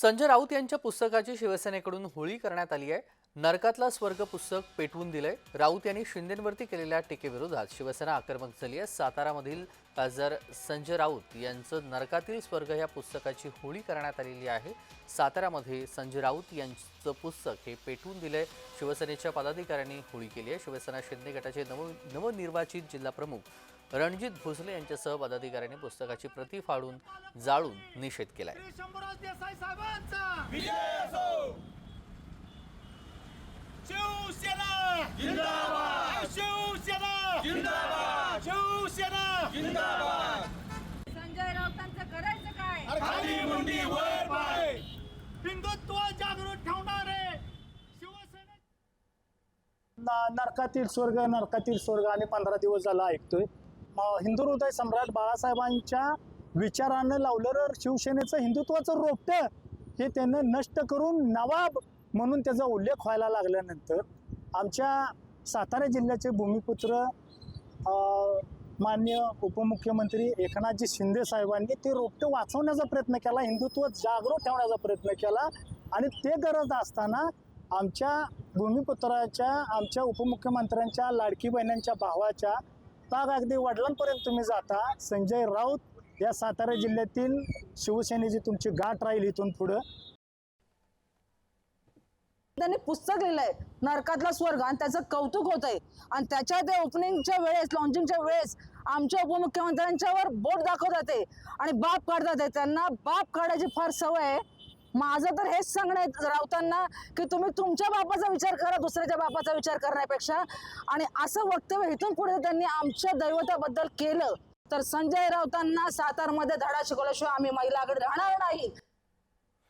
संजय राऊत यांच्या पुस्तकाची शिवसेनेकडून होळी करण्यात आली आहे. नरकातला स्वर्ग पुस्तक पेटवून दिलंय. राऊत यांनी शिंदेंवरती केलेल्या टीकेविरोधात शिवसेना आक्रमक झाली आहे. सातारामधील खासदार संजय राऊत यांचं नरकातील स्वर्ग या पुस्तकाची होळी करण्यात आलेली आहे. सातारामध्ये संजय राऊत यांचं पुस्तक हे पेटवून दिलंय. शिवसेनेच्या पदाधिकाऱ्यांनी होळी केली आहे. शिवसेना शिंदे गटाचे नव नवनिर्वाचित जिल्हाप्रमुख रणजित भोसले यांच्यासह पदाधिकाऱ्यांनी पुस्तकाची प्रती फाडून जाळून निषेध केलाय. जिंदाबाद संजय राऊतांचं करायचं काय? खाली मुंडी वर पाय. हिंदुत्व जागृत ठेवणारे शिवसेना न- नरकातील स्वर्ग नरकातील स्वर्ग आणि पंधरा दिवस झाला ऐकतोय. हिंदू हृदय सम्राट बाळासाहेबांच्या विचारानं लावलेलं शिवसेनेचं हिंदुत्वाचं रोपटं हे त्यानं नष्ट करून नवाब म्हणून त्याचा उल्लेख व्हायला लागल्यानंतर आमच्या सातारा जिल्ह्याचे भूमिपुत्र मान्य उपमुख्यमंत्री एकनाथजी शिंदे साहेबांनी ते रोपटं वाचवण्याचा प्रयत्न केला हिंदुत्व जागृत ठेवण्याचा प्रयत्न केला आणि ते गरज असताना आमच्या भूमिपुत्राच्या आमच्या उपमुख्यमंत्र्यांच्या लाडकी बहिणींच्या भावाच्या ताग अगदी वडिलांपर्यंत तुम्ही जाता. संजय राऊत या सातारा जिल्ह्यातील शिवसेनेची तुमची गाठ राहील इथून पुढं. त्यांनी पुस्तक लिहिलंय. नरकातला स्वर्ग आणि त्याचं कौतुक होत आहे आणि त्याच्या ते ओपनिंगच्या वेळेस लॉन्चिंगच्या वेळेस आमच्या उपमुख्यमंत्र्यांच्यावर बोट दाखवतात आणि बाप काढतात त्यांना बाप काढायची फार सवय आहे. माझं तर हेच सांगणं आहे राऊतांना की तुम्ही तुमच्या बापाचा विचार करा दुसऱ्याच्या बापाचा विचार करण्यापेक्षा. आणि असं वक्तव्य इथून पुढे त्यांनी आमच्या दैवताबद्दल केलं तर संजय राऊतांना सातारमध्ये धडा शिकवल्याशिवाय आम्ही महिला आघाडी राहणार नाही.